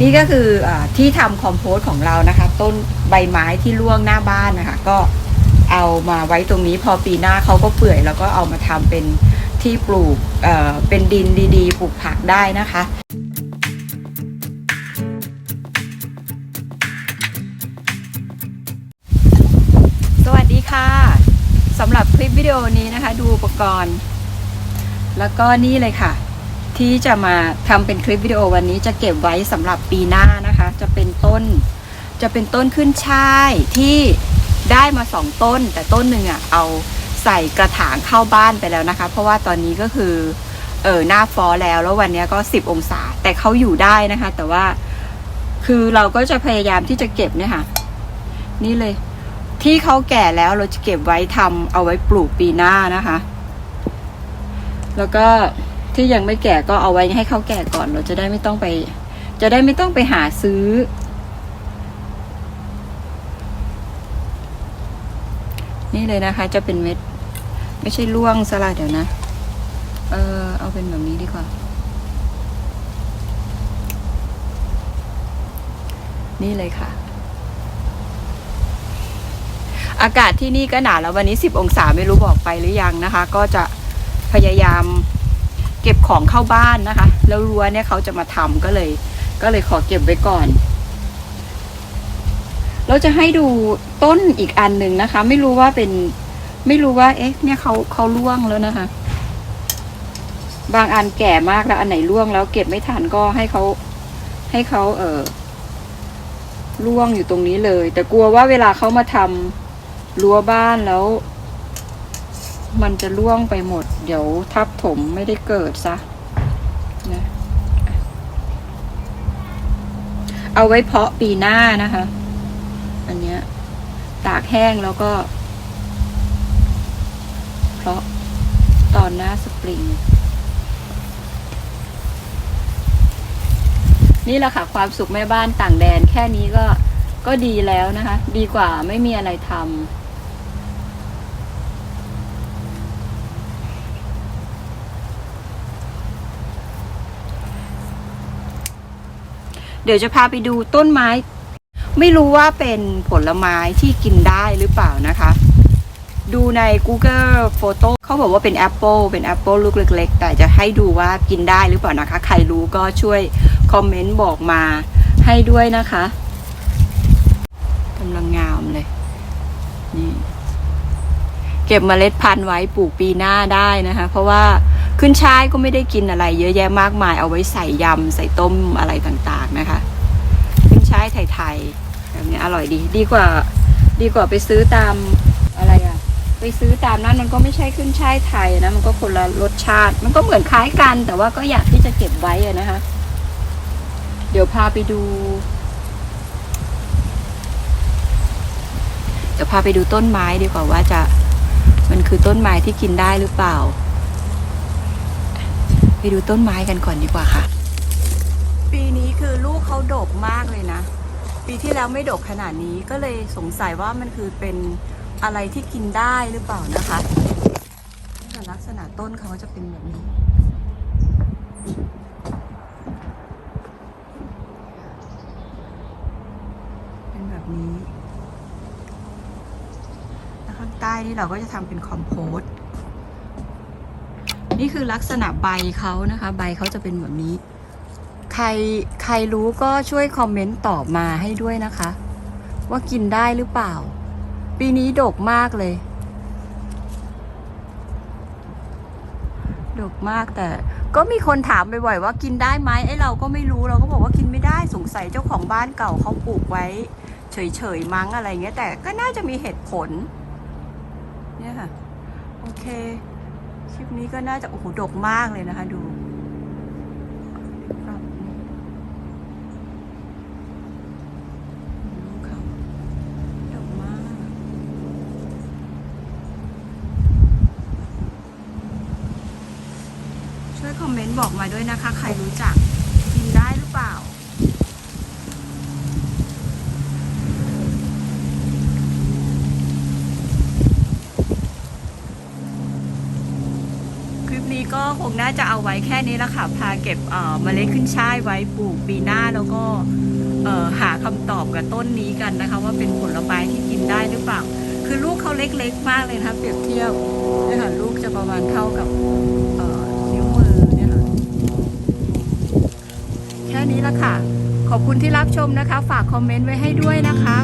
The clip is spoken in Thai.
นี่ก็คืออที่ทำคอมโพสต์ของเรานะคะ ต้นใบไม้ที่ร่วงหน้าบ้านนะคะ ก็เอามาไว้ตรงนี้พอปีหน้าเขาก็เปื่อย แล้วก็เอามาทำเป็นที่ปลูกเเป็นดินดีๆ ปลูกผักได้นะคะสวัสดีค่ะสำหรับคลิปวิดีโอนี้นะคะ ดูอุปกรณ์ แล้วก็นี่เลยค่ะ ที่จะมาทำเป็นคลิปวิดีโอวันนี้จะเก็บไว้สำหรับปีหน้านะคะ จะเป็นต้น จะเป็นต้นขึ้นช่ายที่ได้มาสองต้น แต่ต้นหนึ่งอะเอาใส่กระถางเข้าบ้านไปแล้วนะคะ เพราะว่าตอนนี้ก็คือเออหน้าฟอแล้วแล้ววันนี้ก็ 10 องศา แต่เขาอยู่ได้นะคะ แต่ว่าคือเราก็จะพยายามที่จะเก็บเนี่ยค่ะ นี่เลย ที่เขาแก่แล้วเราจะเก็บไว้ทำเอาไว้ปลูกปีหน้านะคะ แล้วก็ ที่ยังไม่แก่ก็เอาไว้ให้เขาแก่ก่อน เราจะได้ไม่ต้องไป จะได้ไม่ต้องไปหาซื้อ นี่เลยนะคะ จะเป็นเม็ด ไม่ใช่ล่วงสลัดเดี๋ยวนะ เออเอาเป็นแบบนี้ดีกว่า นี่เลยค่ะอากาศที่นี่ก็หนาวแล้ววันนี้ 10 องศาไม่รู้บอกไปหรือยังนะคะ ก็จะพยายาม เก็บของเข้าบ้านนะคะ แล้วรั้วเนี่ยเขาจะมาทำก็เลย ก็เลยขอเก็บไว้ก่อน เราจะให้ดูต้นอีกอันหนึ่งนะคะ ไม่รู้ว่าเป็น ไม่รู้ว่า เอ๊ะ เนี่ยเขาเขาล่วงแล้วนะคะ บางอันแก่มากแล้วอันไหนล่วงแล้วเก็บไม่ทันก็ให้เขาให้เขาเออล่วงอยู่ตรงนี้เลย แต่กลัวว่าเวลาเขามาทำรั้วบ้านแล้ว มันจะล่วงไปหมด เดี๋ยวทับถมไม่ได้เกิดซะนะเอาไว้เพาะปีหน้านะคะ อันเนี้ย ตากแห้งแล้วก็ เพาะตอนหน้าสปริง นี่แหละค่ะ ความสุขแม่บ้านต่างแดนแค่นี้ก็ก็ดีแล้วนะคะ ดีกว่าไม่มีอะไรทำ เดี๋ยวจะพาไปดูต้นไม้ ไม่รู้ว่าเป็นผลไม้ที่กินได้หรือเปล่านะคะ ดูใน Google Photo เขาบอกว่าเป็นแอปเปิลเป็นแอปเปิลลูกเล็ก ๆ แต่จะให้ดูว่ากินได้หรือเปล่านะคะ ใครรู้ก็ช่วยคอมเมนต์บอกมาให้ด้วยนะคะกำลังงามเลยนี่เก็บเมล็ดพันธุ์ไว้ปลูกปีหน้าได้นะคะ เพราะว่า ขึ้นช่ายก็ไม่ได้กินอะไร เยอะแยะมากมายเอาไว้ใส่ยำใส่ต้มอะไรต่างๆนะคะ ขึ้นช่ายไทยๆแบบนี้อร่อยดีดีกว่า ดีกว่าไปซื้อตามอะไรอะไปซื้อตามนั้นมันก็ไม่ใช่ขึ้นช่ายไทยนะมันก็คนละรสชาติ มันก็เหมือนคล้ายกัน แต่ว่าก็อยากที่จะเก็บไว้นะคะ เดี๋ยวพาไปดูเดี๋ยวพาไปดูต้นไม้ดีกว่าว่าจะมันคือต้นไม้ที่กินได้หรือเปล่า ดูต้นไม้กันก่อนดีกว่าค่ะ ปีนี้คือลูกเขาดกมากเลยนะ ปีที่แล้วไม่ดกขนาดนี้ก็เลยสงสัยว่ามันคือเป็นอะไรที่กินได้หรือเปล่านะคะลักษณะต้นเขาจะเป็นแบบนี้ เป็นแบบนี้แล้วข้างใต้นี่เราก็จะทำเป็นคอมโพส นี่คือลักษณะใบเขานะคะ ใบเขาจะเป็นแบบนี้ ใครใครรู้ก็ช่วยคอมเมนต์ตอบมาให้ด้วยนะคะ ว่ากินได้หรือเปล่า ปีนี้ดกมากเลย ดกมากแต่ ก็มีคนถามบ่อยๆว่ากินได้ไหมไอ้เราก็ไม่รู้เราก็บอกว่ากินไม่ได้สงสัยเจ้าของบ้านเก่าเขาปลูกไว้ เฉยๆมั้งอะไรเงี้ยแต่ก็น่าจะมีเหตุผล เนี่ยค่ะ โอเค คลิปนี้ก็น่าจะโอ้โหดกมากเลยนะคะ ดูดูเขาดกมากช่วยคอมเมนต์บอกมาด้วยนะคะ ใครรู้จักกินได้หรือเปล่า ก็คงน่าจะเอาไว้แค่นี้ละค่ะ พาเก็บเมล็ดขึ้นช่ายไว้ปลูกปีหน้าแล้วก็หาคำตอบกับต้นนี้กันนะคะ ว่าเป็นผลไม้ที่กินได้หรือเปล่า คือลูกเขาเล็กๆ มากเลยนะเปรียบเทียบนี่ยค่ะลูกจะประมาณเท่ากับนิ้วมือเนี่ยค่ะแค่นี้ละค่ะ ขอบคุณที่รับชมนะคะ ฝากคอมเมนต์ไว้ให้ด้วยนะคะ